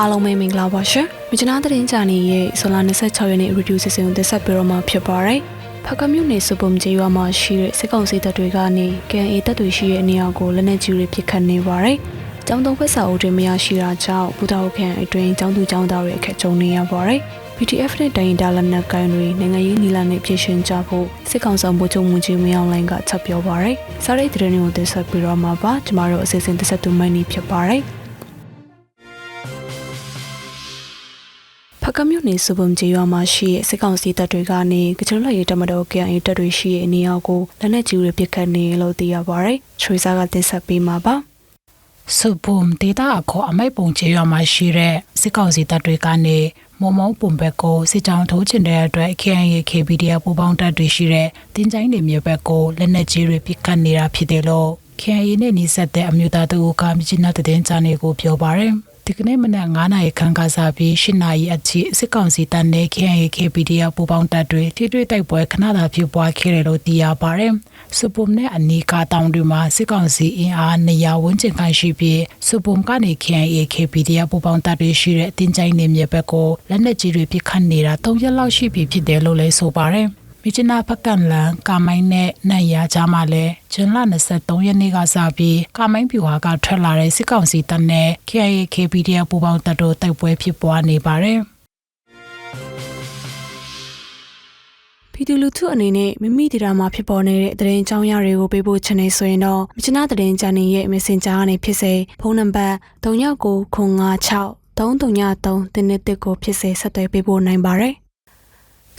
အားလုံးပဲမင်္ဂလာပါရှင်။မြကျနာသတင်းကြနေရဲ့ဇွန်လ26ရက်နေ့ရီဒူးစီစဉ်ကိုတက်ဆက်ပြီးတော့မှဖြစ်ပါတယ်။ဖကမြို့နယ်စပုံကျေးရွာမှာရှိတဲ့စစ်ကောင်စီတပ်တွေကနေကန်အေတပ်တွေရှိတဲ့နေရာကိုလက်နက်ကြီးတွေပစ်ခတ်နေပါတယ်။ကျောင်းသုံးဖက်စာအုပ်တွေမရရှိတာကြောင့်ဘူတာဟုတ်ခန့်အတွင်းကျောင်းသူကျောင်းသားတွေအခက်ကြုံနေရပါတယ်။ PDF နဲ့တိုင်းဒါလနက်ကိုင်းတွေနိုင်ငံရေးနီလာနဲ့ပြည်ရှင်ကြဖို့စစ်ကောင်ဆောင်ဗိုလ်ချုပ်မှုကြီးမင်းအောင်လှိုင်ကချက်ပြောပါရယ်။စားရိတ်တဲ့တွေကိုတက်ဆက်ပြီးတော့မှာပါကျမတို့အစီအစဉ်တက်ဆက်သူမိုင်းနေဖြစ်ပါရယ်။ ကမြို့နယ်စုပုံကျေးရွာမှာရှိတဲ့စစ်ကောင်စီတပ်တွေကနေကချင်လွတ်ရေးတမတော် KIA တပ်တွေရှိတဲ့နေရာကိုလက်နက်ကြီးတွေပစ်ခတ်နေလို့သိရပါရယ်။ချွေစားကတက်ဆက်ပြီးမှာပါ။စုပုံဒေတာအခေါ်အမိုက်ပုံချေရွာမှာရှိတဲ့စစ်ကောင်စီတပ်တွေကနေမုံမုံပုံဘက်ကိုစစ်ကြောင်းထိုးချင်တဲ့အတွက် KNY KPDF ပူးပေါင်းတပ်တွေရှိတဲ့တင်ချိုင်းတွေမြေဘက်ကိုလက်နက်ကြီးတွေပစ်ခတ်နေတာဖြစ်တယ်လို့ KNY နဲ့နှိစက်တဲ့အမျိုးသားတို့ကမြစ်နာတဲ့တင်ချာနေကိုပြောပါရယ် ဒီကနေ့မနက်9နာရီခန့်ကစားပြီး10နာရီအထိစစ်ကောင်စီတပ်နဲ့ KNY KPDF ပူးပေါင်းတပ်တွေထိတွေ့တိုက်ပွဲခဏတာဖြစ်ပွားခဲ့တယ်လို့သိရပါတယ်။စပုံနဲ့အနီးကတောင်တွေမှာစစ်ကောင်စီအင်အား200ဝန်းကျင်ခန့်ရှိပြီးစပုံကနေ KNY KPDF ပူးပေါင်းတပ်တွေရှိတဲ့အတင်းကျိုင်းနေမြေဘက်ကိုလက်နက်ကြီးတွေပစ်ခတ်နေတာ3ရက်လောက်ရှိပြီဖြစ်တယ်လို့လည်းဆိုပါတယ်။ မြချနာဖက်ကန်လန်ကာမိုင်းနဲ့နတ်ရကြားမှာလဲဂျွန်လ23ရက်နေ့ကစပြီးကာမိုင်းပြူဟာကထွက်လာတဲ့စစ်ကောင်စီတပ်နဲ့ KIA KPDF ပူးပေါင်းတပ်တို့တိုက်ပွဲဖြစ်ပွားနေပါတယ်။ပြည်သူလူထုအနေနဲ့မိမိဒေတာမှာဖြစ်ပေါ်နေတဲ့သတင်းအကြောင်းအရာတွေကိုပေးပို့ချင်နေဆိုရင်တော့မြချနာသတင်းချန်နယ်ရဲ့ Messenger ကနေဖြစ်စေဖုန်းနံပါတ်3996 333တင်းတစ်တစ်ကိုဖြစ်စေဆက်သွယ်ပေးပို့နိုင်ပါတယ်။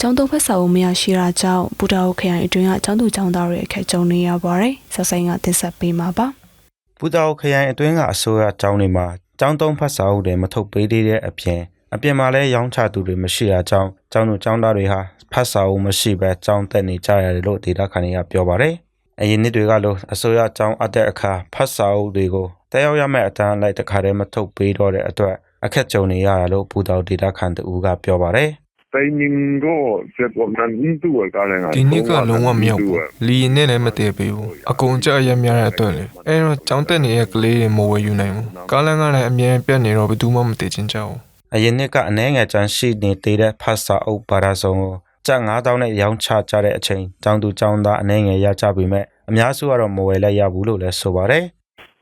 ကျောင်းသုံးဖက်စာအုပ်မရရှိတာကြောင့်ဘူတာဟုတ်ခရိုင်အတွင်းကကျောင်းသူကျောင်းသားတွေအခက်ကြုံနေရပါတယ်။ဆက်ဆိုင်ကတင်ဆက်ပေးမှာပါ။ဘူတာအိုခရိုင်အတွင်းကအစိုးရကျောင်းတွေမှာကျောင်းသုံးဖတ်စာအုပ်တွေမထုတ်ပေးသေးတဲ့အပြင်အပြင်မှာလည်းရောင်းချသူတွေမရှိတာကြောင့်ကျောင်းသူကျောင်းသားတွေဟာဖတ်စာအုပ်မရှိဘဲကျောင်းတက်နေကြရတယ်လို့ဒေတာခန်တွေကပြောပါတယ်။အရင်နှစ်တွေကလို့အစိုးရကျောင်းအပ်တဲ့အခါဖတ်စာအုပ်တွေကိုတက်ရောက်ရမယ့်အတန်းလိုက်တစ်ခါတည်းမထုတ်ပေးတော့တဲ့အတွက်အခက်ကြုံနေရတာလို့ဘူတာဒေတာခန်တူကပြောပါတယ်။ timing ကိုစက်ပေါ်နန်တူကလည်းငါဒီနေ့ကလုံးဝမရောက်ဘူးလီနဲ့လည်းမတည်ပေးဘူးအကုန်ကြရရတဲ့အတွက်လေအဲတော့ကြောင်းတက်နေတဲ့ကလေးတွေမဝယ်ယူနိုင်ဘူးကားလမ်းကလည်းအမြဲပြတ်နေတော့ဘယ်သူမှမတည်ချင်းကြဘူးအရင်နှစ်ကအနှဲငယ်ချမ်းရှိနေသေးတဲ့ဖတ်စာအုပ်ဘာသာစုံကိုကျပ်9000နဲ့ရောင်းချကြတဲ့အချိန်ကျောင်းသူကျောင်းသားအနှဲငယ်ရကြပေမဲ့အများစုကတော့မဝယ်လိုက်ရဘူးလို့လည်းဆိုပါတယ်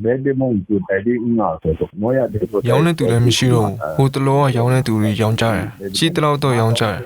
ဘယ်ဒီမုန်တူတိုင်ဒီငါဆိုတော့မောရတဲ့ရောင်းတဲ့သူလည်းမရှိတော့ဘူးဟိုတလောကရောင်းတဲ့သူတွေရောင်းကြတယ်ချီတလောက်တော့ရောင်းကြတယ်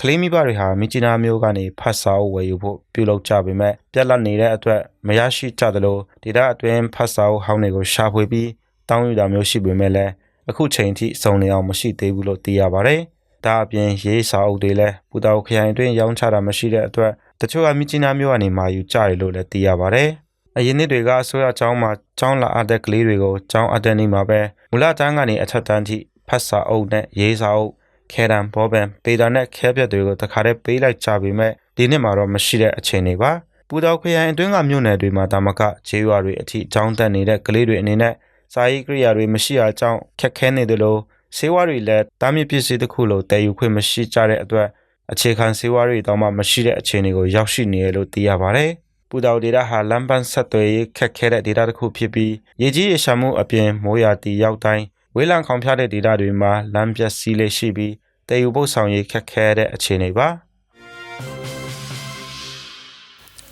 ကလေးမိဘတွေဟာမြကြီးနားမျိုးကနေဖတ်စာအုပ်ဝယ်ယူဖို့ပြုလုပ်ကြပေမဲ့ပြက်လက်နေတဲ့အတွက်မရရှိကြသလိုဒေတာအတွင်းဖတ်စာအုပ်ဟောင်းတွေကိုရှာဖွေပြီးတောင်းယူတာမျိုးရှိပေမဲ့လည်းအခုချိန်ထိစုံနေအောင်မရှိသေးဘူးလို့သိရပါတယ်။ဒါအပြင်ရေးစာအုပ်တွေလည်းပူတောက်ခရိုင်အတွင်းရောင်းချတာမရှိတဲ့အတွက်တချို့ကမြကြီးနားမျိုးကနေမာယူကြတယ်လို့လည်းသိရပါတယ်။ အရင်နှစ်တွေကအစိုးရကျောင်းမှာကျောင်းလာအပ်တဲ့ကလေးတွေကိုကျောင်းအပ်တဲ့နေ့မှာပဲမူလတန်းကနေအထက်တန်းထိဖတ်စာအုပ်နဲ့ရေးစာအုပ်ခဲတံဘောပန်ပေတာနဲ့ခဲပြက်တွေကိုတခါတည်းပေးလိုက်ကြပေမဲ့ဒီနှစ်မှာတော့မရှိတဲ့အခြေအနေပါပူတောက်ခရိုင်အတွင်းကမြို့နယ်တွေမှာတာမကခြေရွာတွေအထိကျောင်းတက်နေတဲ့ကလေးတွေအနေနဲ့စာရေးကိရိယာတွေမရှိတာကြောင့်ခက်ခဲနေတယ်လို့ဆေးဝါးတွေလည်းတားမြစ်ပစ္စည်းတစ်ခုလိုတည်ယူခွင့်မရှိကြတဲ့အတွက်အခြေခံဆေးဝါးတွေတောင်မှမရှိတဲ့အခြေအနေကိုရောက်ရှိနေရလို့သိရပါတယ် ပူတောက်ဒေတာဟာလမ်းပန်းဆက်သွယ်ရေးခက်ခဲတဲ့ဒေတာတစ်ခုဖြစ်ပြီးရေကြီးရေရှာမှုအပြင်မိုးရာတီရောက်တိုင်းဝေးလံခေါင်ဖျားတဲ့ဒေတာတွေမှာလမ်းပြက်စီးလေးရှိပြီးတည်ယူဖို့ဆောင်ရေးခက်ခဲတဲ့အခြေအနေပါ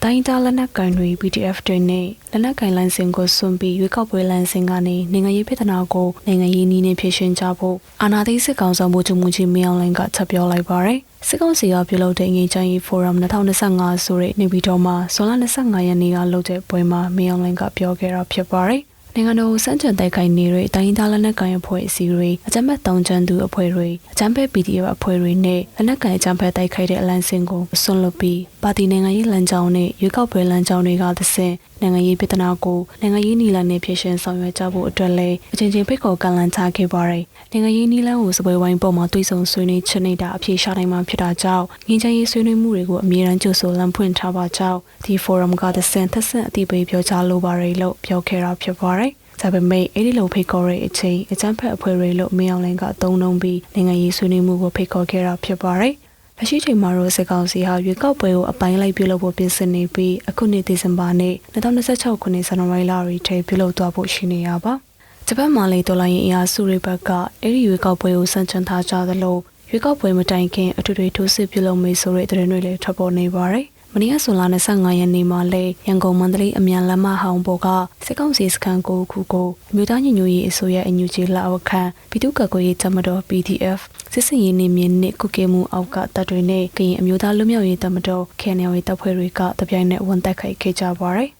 တိုင်းသားလက်နက်ကင်တွေ PDF တွေနဲ့လက်နက်ကင်လိုင်းစင်ကိုစွန့်ပြီးရွေးကောက်ပွဲလိုင်းစင်ကနေနိုင်ငံရေးပြည်ထနာကိုနိုင်ငံရေးနည်းနဲ့ဖြည့်ရှင်ကြဖို့အာဏာသိမ်းစစ်ကောင်ဆောင်မှုချုပ်မှုကြီးမင်းအောင်လှိုင်ကချက်ပြောလိုက်ပါရယ် စစ်ကောင်စီကပြုလုပ်တဲ့ငြိမ်းချမ်းရေးဖိုရမ်2025ဆိုတဲ့နေပြည်တော်မှာဇွန်လ25ရက်နေ့ကလုပ်တဲ့ပွဲမှာမင်းအောင်လှိုင်ကပြောခဲ့တာဖြစ်ပါတယ်နိုင်ငံတော်စံချန်တိုက်ခိုင်နေတဲ့တိုင်းသားလက်နက်ကိုင်အဖွဲ့အစည်းတွေအကြမ်းဖက်တောင်ကျမ်းသူအဖွဲ့တွေအကြမ်းဖက် PDF အဖွဲ့တွေနဲ့လက်နက်ကိုင်အကြမ်းဖက်တိုက်ခိုက်တဲ့အလံစင်ကိုဆွန့်လွတ်ပြီးပါတီနိုင်ငံရေးလမ်းကြောင်းနဲ့ရွေးကောက်ပွဲလမ်းကြောင်းတွေကသစဉ်နိုင်ငံရေးပြည်ထနာကိုနိုင်ငံရေးနီလန်နဲ့ဖြည့်ရှင်ဆောင်ရွက်ကြဖို့အတွက်လည်းအချင်းချင်းဖိတ်ခေါ်ကန့်လန့်ချခဲ့ပါတယ်။နိုင်ငံရေးနီလန်ကိုစပွဲဝိုင်းပေါ်မှာတွေးဆုံဆွေးနွေးချနေတာအပြေရှာနိုင်မှာဖြစ်တာကြောင့်ငင်းချမ်းရေးဆွေးနွေးမှုတွေကိုအမြဲတမ်းကြိုဆိုလမ်းဖွင့်ထားပါကြောင်းဒီ forum ကသစဉ်သက်ဆင့်အတိပေးပြောကြားလိုပါတယ်လို့ပြောခဲ့တာဖြစ်ပါတယ်။ဒါပေမဲ့အဲ့ဒီလိုဖိတ်ခေါ်တဲ့အချိန်အကြမ်းဖက်အဖွဲ့တွေလို့မင်းအောင်လိုင်ကသုံးနှုံးပြီးနိုင်ငံရေးဆွေးနွေးမှုကိုဖိတ်ခေါ်ခဲ့တာဖြစ်ပါတယ်။ လက်ရှိချိန်မှာတော့စစ်ကောင်စီဟာရွေးကောက်ပွဲကိုအပိုင်းလိုက်ပြုလုပ်ဖို့ပြင်ဆင်နေပြီးအခုနှစ်ဒီဇင်ဘာနဲ့2026ခုနှစ်ဇန်နဝါရီလတွေထဲပြုလုပ်သွားဖို့ရှိနေရပါ။တဂျပန်မာလီဒေါ်လာရင်အရာစုတွေဘက်ကအဲ့ဒီရွေးကောက်ပွဲကိုစန့်ချန်ထားကြသလိုရွေးကောက်ပွဲမတိုင်ခင်အထွေထွေထိုးစစ်ပြုလုပ်မေးဆိုတဲ့သတင်းတွေလည်းထွက်ပေါ်နေပါတယ်။ မနေ့ကဆိုလာ25ရက်နေ့မှာလဲရန်ကုန်မန္တလေးအမြန်လမ်းမဟောင်းပေါ်ကစစ်ကောင်စီစခန်းကိုခုကိုအမျိုးသားညီညွတ်ရေးအစိုးရအညူကြီးလက်အောက်ခံပြည်သူ့ကာကွယ်ရေးတပ်မတော် PDF စစ်စင်ရေးနေမြင့်နှစ်ကုကေမှုအောက်ကတပ်တွေနဲ့ကရင်အမျိုးသားလူမျိုးရေးတပ်မတော် KNL တပ်ဖွဲ့တွေကတပြိုင်နက်ဝန်တက်ခိုက်ခဲ့ကြပါတယ်။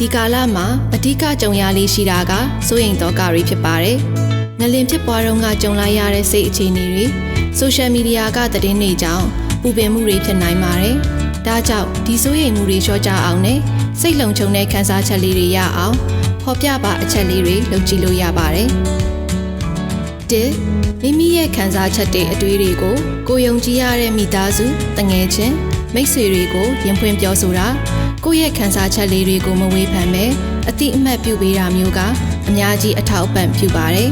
ဒီကာလမှာအဓိကကြုံရလေးရှိတာကစိုးရိမ်တော့ကတွေဖြစ်ပါတယ်။ငလင်ဖြစ်ပွားတော့ကကြုံလိုက်ရတဲ့စိတ်အခြေအနေတွေဆိုရှယ်မီဒီယာကသတင်းတွေကြောင့်ပူပင်မှုတွေဖြစ်နိုင်ပါတယ်။ဒါကြောင့်ဒီစိုးရိမ်မှုတွေလျှော့ချအောင်နဲ့စိတ်လုံခြုံတဲ့ခံစားချက်လေးတွေရအောင်ဖော်ပြပါအချက်လေးတွေလုပ်ကြည့်လို့ရပါတယ်။တစ်မိမိရဲ့ခံစားချက်တွေအတွေးတွေကိုကိုယုံကြည်ရတဲ့မိသားစုတငယ်ချင်းမိတ်ဆွေတွေကိုရင်ဖွင့်ပြောဆိုတာ ကိုယ့်ရဲ့ခံစားချက်လေးတွေကိုမဝေဖန်ပဲအတိအမှတ်ပြုပေးတာမျိုးကအများကြီးအထောက်အပံ့ပြုပါတယ်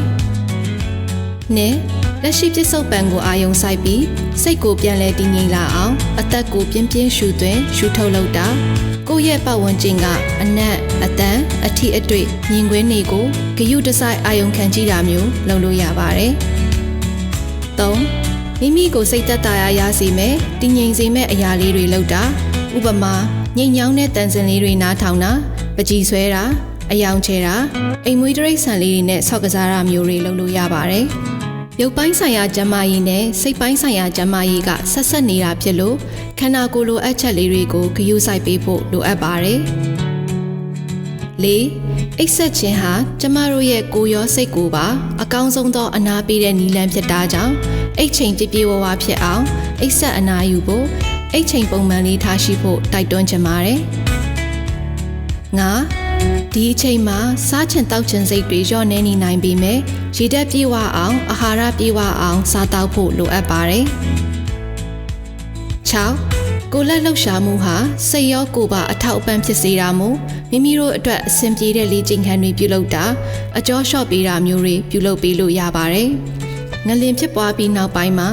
။နှစ်လက်ရှိပြစ္ဆုတ်ပံကိုအာယုံဆိုင်ပြီးစိတ်ကိုပြန်လဲတည်ငြိမ်လာအောင် အသက်ကိုပြင်းပြင်းရှူသွင်းရှူထုတ်လုပ်တာကိုယ့်ရဲ့ပတ်ဝန်းကျင်ကအနက်အတန်အထီအတွေ့မြင်ကွင်းတွေကိုဂယုတစိုက်အာယုံခံကြည့်တာမျိုးလုပ်လို့ရပါတယ်။၃မိမိကိုစိတ်သက်သာရာရစေမယ်တည်ငြိမ်စေမယ့်အရာလေးတွေလုပ်တာဥပမာ ငိမ်ညောင်းတဲ့တန်စင်လေးတွေနားထောင်တာပကြည်ဆွဲတာအယောင်ချဲတာအိမ်မွေးတရိတ်ဆန်လေးတွေနဲ့ဆောက်ကစားတာမျိုးတွေလုပ်လို့ရပါတယ်။ရုပ်ပိုင်းဆိုင်ရာကျန်းမာရေးနဲ့စိတ်ပိုင်းဆိုင်ရာကျန်းမာရေးကဆက်ဆက်နေတာဖြစ်လို့ခန္ဓာကိုယ်လိုအပ်ချက်လေးတွေကိုဂရုစိုက်ပေးဖို့လိုအပ်ပါတယ်။၄အိတ်ဆက်ခြင်းဟာကျမတို့ရဲ့ကိုယ်ရောစိတ်ကိုပါအကောင်းဆုံးသောအနာပေးတဲ့နည်းလမ်းဖြစ်တာကြောင့်အိတ်ချိန်ပြည့်ပြည့်ဝဝဖြစ်အောင်အိတ်ဆက်အနာယူဖို့ အိတ်ချိန်ပုံမှန်လေးထားရှိဖို့တိုက်တွန်းချင်ပါတယ်။ငါဒီအချိန်မှာစားချင်တောက်ချင်စိတ်တွေလျော့နေနေနိုင်ပေမဲ့ရည်တက်ပြေဝအောင်အာဟာရပြေဝအောင်စားတောက်ဖို့လိုအပ်ပါတယ်။6ကိုလက်လှုပ်ရှားမှုဟာစိတ်ရောကိုယ်ပါအထောက်အပံ့ဖြစ်စေတာမို့မိမိတို့အတွက်အဆင်ပြေတဲ့လေ့ကျင့်ခန်းတွေပြုလုပ်တာအကျော်လျှော့ပေးတာမျိုးတွေပြုလုပ်ပေးလို့ရပါတယ်။ ငလင်ဖြစ်ပွားပြီးနောက်ပိုင်းမှာ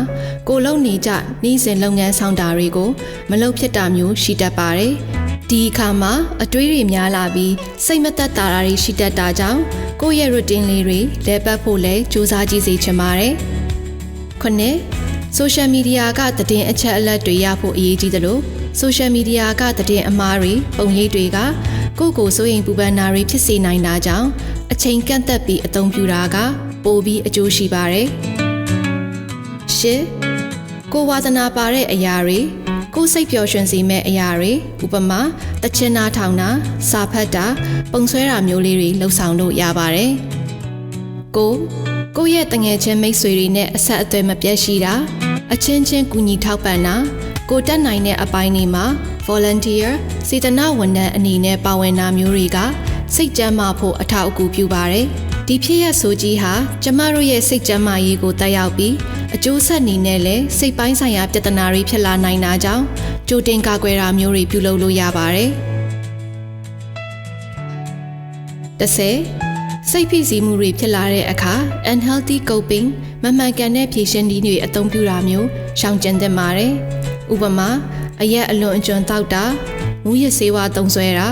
ကိုလုံနေကြနှီးစင်လုပ်ငန်းဆောင်တာတွေကို မလုပ်ဖြစ်တာမျိုးရှိတတ်ပါတယ်။ဒီအခါမှာအတွေးတွေများလာပြီးစိတ်မသက်သာတာတွေရှိတတ်တာကြောင့်ကိုယ့်ရဲ့ routine လေးတွေလဲပတ်ဖို့လဲစူးစမ်းကြည့်စေချင်ပါတယ်။ခုနှစ်ဆိုရှယ်မီဒီယာကသတင်းအချက်အလက်တွေရဖို့အရေးကြီးသလိုဆိုရှယ်မီဒီယာကသတင်းအမှားတွေပုံရိပ်တွေကကိုယ့်ကိုယ်စိုးရိမ်ပူပန်တာတွေဖြစ်စေနိုင်တာကြောင့်အချိန်ကန့်သက်ပြီးအသုံးပြုတာကပိုပြီးအကျိုးရှိပါတယ်။ ရှစ်ကိုဝါသနာပါတဲ့အရာတွေကိုယ်စိတ်ပျော်ရွှင်စေမဲ့အရာတွေဥပမာတချင်နာထောင်တာစာဖတ်တာပုံဆွဲတာမျိုးလေးတွေလှုပ်ဆောင်လို့ရပါတယ်။ကိုကိုယ့်ရဲ့တငယ်ချင်းမိတ်ဆွေတွေနဲ့အဆက်အသွယ်မပြတ်ရှိတာအချင်းချင်းကူညီထောက်ပံ့တာကိုတက်နိုင်တဲ့အပိုင်းတွေမှာ volunteer စေတနာဝန်ထမ်းအနေနဲ့ပါဝင်တာမျိုးတွေကစိတ်ကြမ်းမာဖို့အထောက်အကူပြုပါတယ်။ ဒီဖြစ်ရဆိုကြီးဟာကျမတို့ရဲ့စိတ်ကြမ်းမာရေးကိုတက်ရောက်ပြီးအကျိုးဆက်အနေနဲ့လည်းစိတ်ပိုင်းဆိုင်ရာပြဿနာတွေဖြစ်လာနိုင်တာကြောင့်ကြိုတင်ကာကွယ်တာမျိုးတွေပြုလုပ်လို့ရပါတယ်။တစ်ဆယ်စိတ်ဖိစီးမှုတွေဖြစ်လာတဲ့အခါ unhealthy coping မမှန်ကန်တဲ့ဖြေရှင်းနည်းတွေအသုံးပြုတာမျိုးရှောင်ကျဉ်သင့်ပါတယ်။ဥပမာအရက်အလွန်အကျွံတောက်တာမူရစေဝါသုံးဆွဲတာ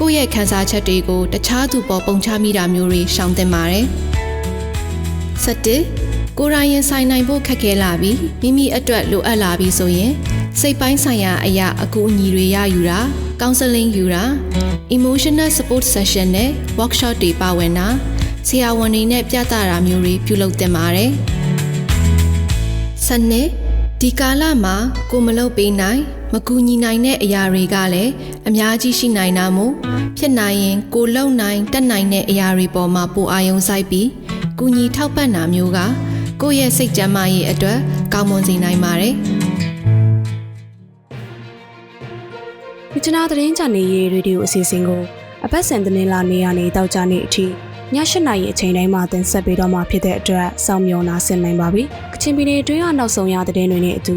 ကိုယ့်ရဲ့ခံစားချက်တွေကိုတခြားသူပေါ်ပုံချမိတာမျိုးတွေရှောင်သင့်ပါတယ်။ဆက်တစ်ကိုယ်တိုင်ရင်ဆိုင်နိုင်ဖို့ခက်ခဲလာပြီးမိမိအတွက်လိုအပ်လာပြီးဆိုရင်စိတ်ပိုင်းဆိုင်ရာအရာအကူအညီတွေရယူတာကောင်းဆယ်လင်းယူတာ emotional support session နဲ့ workshop တွေပါဝင်တာဆရာဝန်တွေနဲ့ပြသတာမျိုးတွေပြုလုပ်သင့်ပါတယ်။ဆက်နှစ်ဒီကာလမှာကိုမလုပ်ပေးနိုင် မကူညီနိုင်တဲ့အရာတွေကလည်းအများကြီးရှိနိုင်တာမို့ဖြစ်နိုင်ရင်ကိုလုံနိုင်တက်နိုင်တဲ့အရာတွေပေါ်မှာပိုအာရုံစိုက်ပြီးကူညီထောက်ပံ့တာမျိုးကကိုယ့်ရဲ့စိတ်ကြမ်းမာရေးအတွက်ကောင်းမွန်စေနိုင်ပါတယ်မြချနာသတင်းချန်နယ်ရေးရေဒီယိုအစီအစဉ်ကိုအပတ်စဉ်သတင်းလာနေရနေတောက်ကြနေအထိည၈နာရီအချိန်တိုင်းမှာတင်ဆက်ပေးတော့မှာဖြစ်တဲ့အတွက်စောင့်မျှော်နာဆင်နိုင်ပါပြီ။ကချင်ပြည်နယ်အတွင်းကနောက်ဆုံးရသတင်းတွေနဲ့အတူ